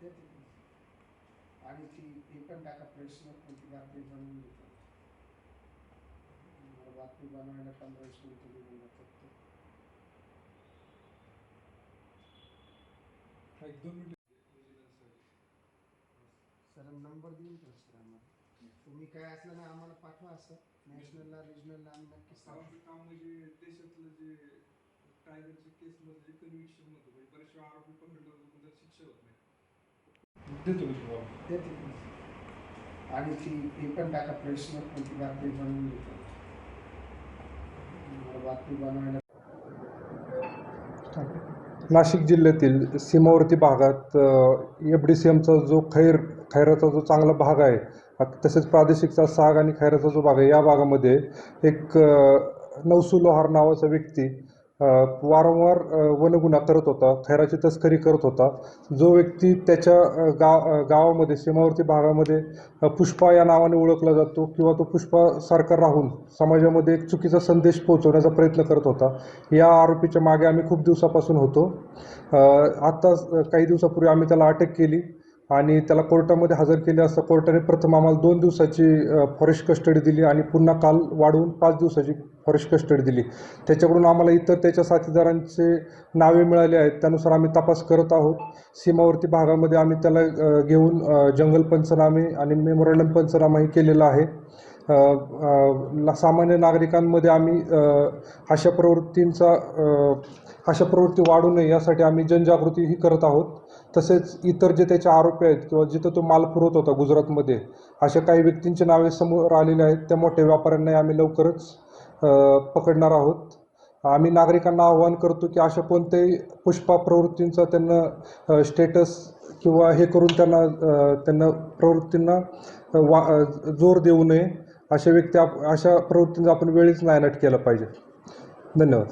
ते ठीक. आणि ती हे पण टाका प्रश्न कोणती बातमी बनवून देतात. बातमी बनवायला पंधरा वीस मिनिटं निघून जातात ते. एक दोन मिनिटं. सर नंबर देऊन ठेव सर आम्हाला. तुम्ही काय असलं ना आम्हाला पाठवा असं. नॅशनलला रिजनलला आम्ही नक्कीच काम म्हणजे देशातलं जे टायगरच्या केसमध्ये जे कन्व्हिक्शन होतं म्हणजे बरेचसे आरोपी पकडले त्याला शिक्षा होत नाही. देतो मी तुम्हाला ते ठीक. आणि ती हे पण टाका प्रश्न कोणती बातमी बनवून देतात मला बातमी बनवायला नाशिक जिल्ह्यातील सीमावर्ती भागात एफ डी सी एमचा जो खैर खैराचा जो चांगला भाग आहे तसेच प्रादेशिकचा साग आणि खैराचा जो भाग आहे या भागामध्ये एक अ, नवसू लोहार नावाचा व्यक्ती वारंवार वनगुन्हा करत होता खैराची तस्करी करत होता. जो व्यक्ती त्याच्या गाव गावामध्ये सीमावर्ती भागामध्ये पुष्पा या नावाने ओळखला जातो किंवा तो पुष्पासारखा राहून समाजामध्ये एक चुकीचा संदेश पोहोचवण्याचा प्रयत्न करत होता या आरोपीच्या मागे आम्ही खूप दिवसापासून होतो. आत्ता काही दिवसापूर्वी आम्ही त्याला अटक केली. आणि त्याला कोर्टामध्ये हजर केले असता कोर्टाने प्रथम आम्हाला दोन दिवसाची फॉरेस्ट कस्टडी दिली आणि पुन्हा काल वाढवून पाच दिवसाची फॉरेस्ट कस्टडी दिली. त्याच्याकडून आम्हाला इतर त्याच्या साथीदारांचे नावे मिळाले आहेत. त्यानुसार आम्ही तपास करत आहोत. सीमावर्ती भागामध्ये आम्ही त्याला घेऊन जंगल पंचनामे आणि मेमोरंडम पंचनामाही केलेला आहे. सामान्य नागरिकांमध्ये आम्ही अशा प्रवृत्तींचा अशा प्रवृत्ती वाढू नये यासाठी आम्ही जनजागृतीही करत आहोत. तसेच इतर जे त्याचे आरोपी आहेत किंवा जिथं तो माल पुरवत होता गुजरातमध्ये अशा काही व्यक्तींची नावे समोर आलेली आहेत. त्या मोठ्या व्यापाऱ्यांनाही आम्ही लवकरच पकडणार आहोत. आम्ही नागरिकांना आवाहन करतो की अशा कोणत्याही पुष्पा प्रवृत्तींचा त्यांना स्टेटस किंवा हे करून त्यांना त्यांना प्रवृत्तींना वा जोर देऊ नये. अशा व्यक्ती आप अशा प्रवृत्तींचा आपण वेळीच नायनाट केला पाहिजे. धन्यवाद.